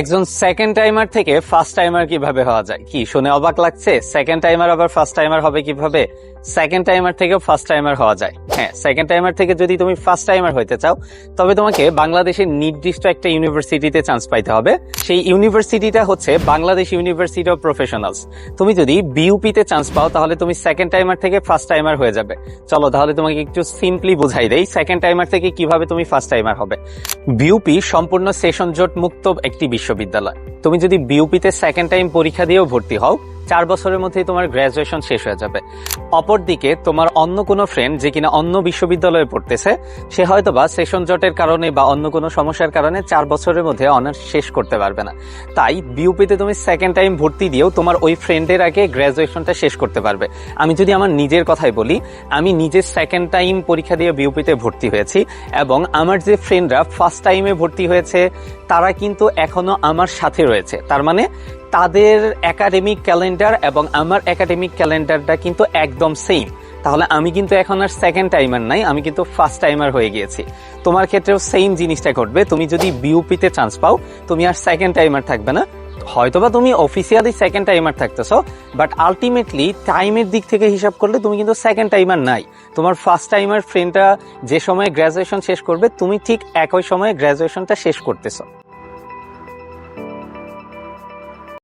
একজন second timer থেকে first timer কীভাবে হওয়া যায়? কি, শুনে অবাক লাগছে? সেকেন্ড টাইমার আবার ফার্স্ট টাইমার হবে কীভাবে? সেকেন্ড টাইমার থেকেও ফার্স্ট টাইমার হওয়া যায়। হ্যাঁ সেকেন্ড টাইমার থেকে যদি তুমি ফার্স্ট টাইমার হইতে চাও, তবে তোমাকে বাংলাদেশের নির্দিষ্ট একটা ইউনিভার্সিটিতে চান্স পাইতে হবে। সেই ইউনিভার্সিটিটা হচ্ছে বাংলাদেশ ইউনিভার্সিটি অফ প্রফেশনালস তুমি যদি বিউপিতে চান্স পাও, তাহলে তুমি সেকেন্ড টাইমার থেকে ফার্স্ট টাইমার হয়ে যাবে। চলো, তাহলে তোমাকে একটু সিম্পলি বুঝাই দেই সেকেন্ড টাইমার থেকে কীভাবে তুমি ফার্স্ট টাইমার হবে। বিউপি সম্পূর্ণ সেশন জোট মুক্ত একটি বিশ্ববিদ্যালয়। তুমি যদি বিউপিতে সেকেন্ড টাইম পরীক্ষা দিয়েও ভর্তি হও চার বছরের মধ্যেই তোমার গ্র্যাজুয়েশন শেষ হয়ে যাবে। অপরদিকে তোমার অন্য কোনো ফ্রেন্ড যে কিনা অন্য বিশ্ববিদ্যালয়ে পড়তেছে, সে হয়তো বা সেশন জটের কারণে বা অন্য কোনো সমস্যার কারণে চার বছরের মধ্যে অনার্স শেষ করতে পারবে না। তাই বিউপিতে তুমি সেকেন্ড টাইম ভর্তি দিয়েও তোমার ওই ফ্রেন্ডের আগে গ্র্যাজুয়েশনটা শেষ করতে পারবে। আমি যদি আমার নিজের কথাই বলি, আমি নিজে সেকেন্ড টাইম পরীক্ষা দিয়ে বিউপিতে ভর্তি হয়েছি এবং আমার যে ফ্রেন্ডরা ফার্স্ট টাইমে ভর্তি হয়েছে, তারা কিন্তু এখনও আমার সাথে রয়েছে। তার মানে তাদের একাডেমিক ক্যালেন্ডার এবং আমার একাডেমিক ক্যালেন্ডারটা কিন্তু একদম সেম তাহলে আমি কিন্তু এখন আর সেকেন্ড টাইমার নাই, আমি কিন্তু ফার্স্ট টাইমার হয়ে গিয়েছি। তোমার ক্ষেত্রেও সেম জিনিসটা ঘটবে, তুমি যদি বিউপিতে চান্স পাও, তুমি আর সেকেন্ড টাইমার থাকবে না। হয়তোবা তুমি অফিসিয়ালি সেকেন্ড টাইমার থাকতেছো বাট আলটিমেটলি টাইমের দিক থেকে হিসাব করলে তুমি কিন্তু সেকেন্ড টাইমার নাই। তোমার ফার্স্ট টাইমার ফ্রেন্ডটা যে সময় গ্রাজুয়েশন শেষ করবে, তুমি ঠিক একই সময়ে গ্রাজুয়েশনটা শেষ করতেছো।